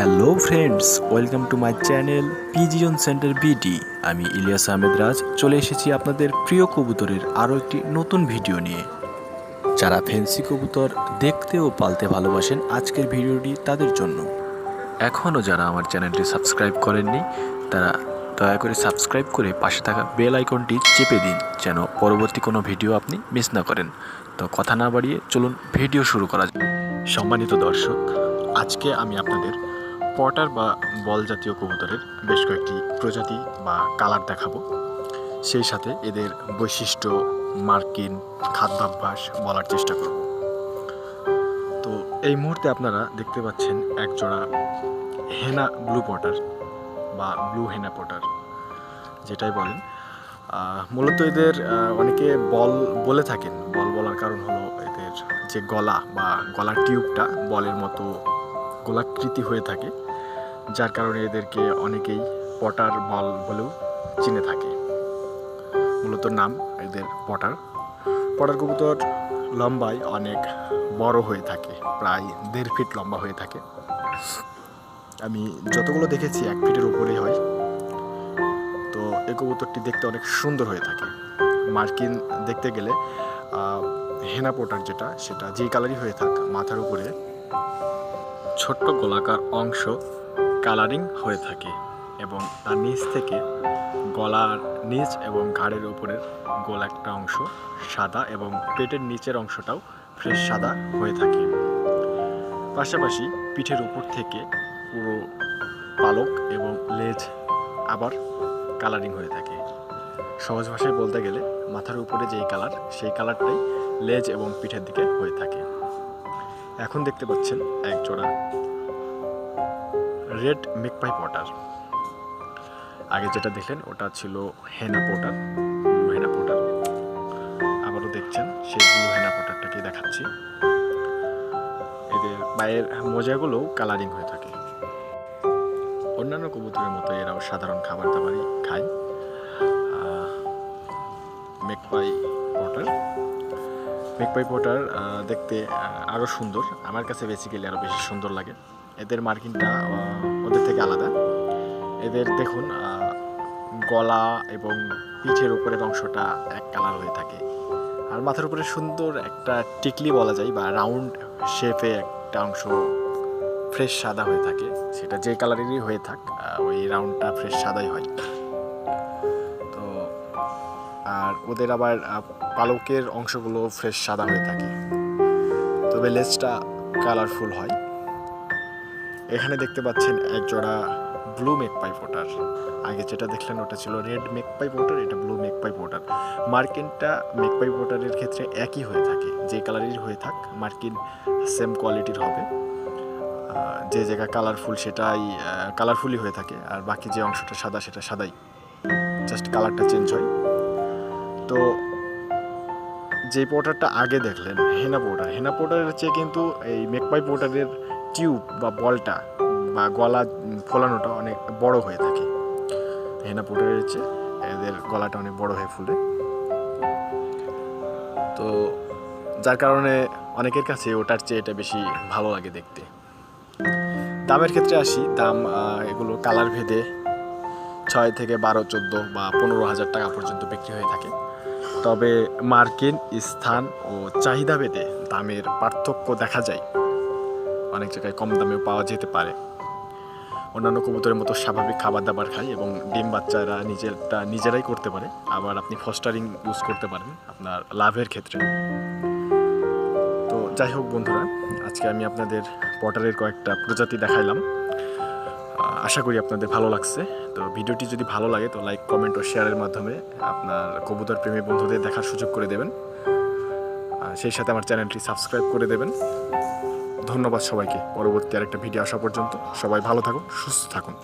Hello friends welcome to my channel pigeon center BD আমি ইলিয়াস আহমেদ রাজ চলে এসেছি আপনাদের প্রিয় কবুতরের আরও একটি নতুন ভিডিও নিয়ে। যারা ফেন্সি কবুতর দেখতে ও পালতে ভালোবাসেন আজকের ভিডিওটি তাদের জন্য। এখনও যারা আমার চ্যানেলটি সাবস্ক্রাইব করেননি, তারা দয়া করে সাবস্ক্রাইব করে পাশে থাকা বেল আইকনটি চেপে দিন, যেন পরবর্তী কোনো ভিডিও আপনি মিস না করেন। তো কথা না বাড়িয়ে চলুন ভিডিও শুরু করা যাক। সম্মানিত দর্শক, আজকে আমি আপনাদের পটার বা বল জাতীয় কবুতরের বেশ কয়েকটি প্রজাতি বা কালার দেখাবো। সেই সাথে এদের বৈশিষ্ট্য, মার্কিন, খাদ্যাভ্যাস বলার চেষ্টা করব। তো এই মুহূর্তে আপনারা দেখতে পাচ্ছেন এক জোড়া হেনা ব্লু পটার বা ব্লু হেনা পটার, যেটাই বলেন। মূলত এদের অনেকে বল বলে থাকেন। বল বলার কারণ হলো এদের যে গলা বা গলার টিউবটা বলের মতো গোলাকৃতি হয়ে থাকে, যার কারণে এদেরকে অনেকেই পটার বল বলেও চিনে থাকে। মূলত নাম এদের পটার। পটার কবুতর লম্বায় অনেক বড় হয়ে থাকে, প্রায় দেড় ফিট লম্বা হয়ে থাকে। আমি যতগুলো দেখেছি, এক ফিটের উপরেই হয়। তো এই কবুতরটি দেখতে অনেক সুন্দর হয়ে থাকে। মার্কিন দেখতে গেলে হেনা পোটার যেটা, সেটা যেই কালারই হয়ে থাক, মাথার উপরে ছোট্ট গোলাকার অংশ কালারিং হয়ে থাকে এবং তার নিচ থেকে গলার নিচ এবং ঘাড়ের উপরের গোল একটা অংশ সাদা এবং পেটের নিচের অংশটাও ফ্রেশ সাদা হয়ে থাকে। পাশাপাশি পিঠের উপর থেকে পুরো পালক এবং লেজ আবার কালারিং হয়ে থাকে। সহজ ভাষায় বলতে গেলে, মাথার উপরে যেই কালার, সেই কালারটাই লেজ এবং পিঠের দিকে হয়ে থাকে। এখন দেখতে পাচ্ছেন এক জোড়া রেড মেকপাই পটার আগে যেটা দেখলেন, ওটা ছিল হেনা পটার হেনা পটার আবারও দেখছেন, সেই ব্লু হেনা পটারটাকে দেখাচ্ছি। এদের পায়ের মোজাগুলোও কালারিং হয়ে থাকে। অন্যান্য কবুতরের মতো এরাও সাধারণ খাবার দাবারই খায় মেকপাই পটার মেকপাই পটার দেখতে আরও সুন্দর। আমার কাছে বেসিক্যালি আরও বেশি সুন্দর লাগে। এদের মার্কিংটা ওদের থেকে আলাদা। এদের দেখুন গলা এবং পিঠের উপরের অংশটা এক কালার হয়ে থাকে। আর মাথার উপরে সুন্দর একটা টিকলি বলা যায়, বা রাউন্ড শেপে একটা অংশ ফ্রেশ সাদা হয়ে থাকে। সেটা যে কালারেরই হয়ে থাক ওই রাউন্ডটা ফ্রেশ সাদাই হয়। ওদের আবার পালকের অংশগুলো ফ্রেশ সাদা হয়ে থাকে। তবে লেজটা কালারফুল হয়। এখানে দেখতে পাচ্ছেন এক জোড়া ব্লু মেকপাই পোটার আগে যেটা দেখলেন ওটা ছিল রেড মেকপাই পোটার এটা ব্লু মেকপাই পোটার মার্কিনটা মেকপাই পোটারের ক্ষেত্রে একই হয়ে থাকে, যে কালারের হয়ে থাক, মার্কিন সেম কোয়ালিটির হবে। যে জায়গা কালারফুল সেটাই কালারফুলই হয়ে থাকে, আর বাকি যে অংশটা সাদা সেটা সাদাই। জাস্ট কালারটা চেঞ্জ হয়। তো যে পোটারটা আগে দেখলেন হেনা পোটার হেনা পোটারের চেয়ে কিন্তু এই মেকপাই পোটারের টিউব বা বলটা বা গলা ফোলানোটা অনেক বড় হয়ে থাকে। হেনা পোটারের চেয়ে এদের গলাটা অনেক বড় হয়ে ফুলে। তো যার কারণে অনেকের কাছে ওটার চেয়ে এটা বেশি ভালো লাগে দেখতে। দামের ক্ষেত্রে আসি, দাম এগুলো কালার ভেদে ছয় থেকে বারো, চোদ্দ বা পনেরো হাজার টাকা পর্যন্ত বিক্রি হয়ে থাকে। তবে মার্কিন স্থান ও চাহিদা ভেদে দামের পার্থক্য দেখা যায়। অনেক জায়গায় কম দামেও পাওয়া যেতে পারে। অন্যান্য কবুতরের মতো স্বাভাবিক খাবার দাবার খায় এবং ডিম বাচ্চারা নিজেরটা নিজেরাই করতে পারে। আবার আপনি ফস্টারিং ইউজ করতে পারেন আপনার লাভের ক্ষেত্রে। তো যাই হোক বন্ধুরা, আজকে আমি আপনাদের পটারের কয়েকটা প্রজাতি দেখাইলাম। আশা করি আপনাদের ভালো লাগছে। তো ভিডিওটি যদি ভালো লাগে, তো লাইক কমেন্ট ও শেয়ারের মাধ্যমে আপনার কবুতর প্রেমী বন্ধুদের দেখার সুযোগ করে দেবেন। সেই সাথে আমার চ্যানেলটি সাবস্ক্রাইব করে দেবেন। ধন্যবাদ সবাইকে। পরবর্তী আরেকটা ভিডিও আসা পর্যন্ত সবাই ভালো থাকুন, সুস্থ থাকুন।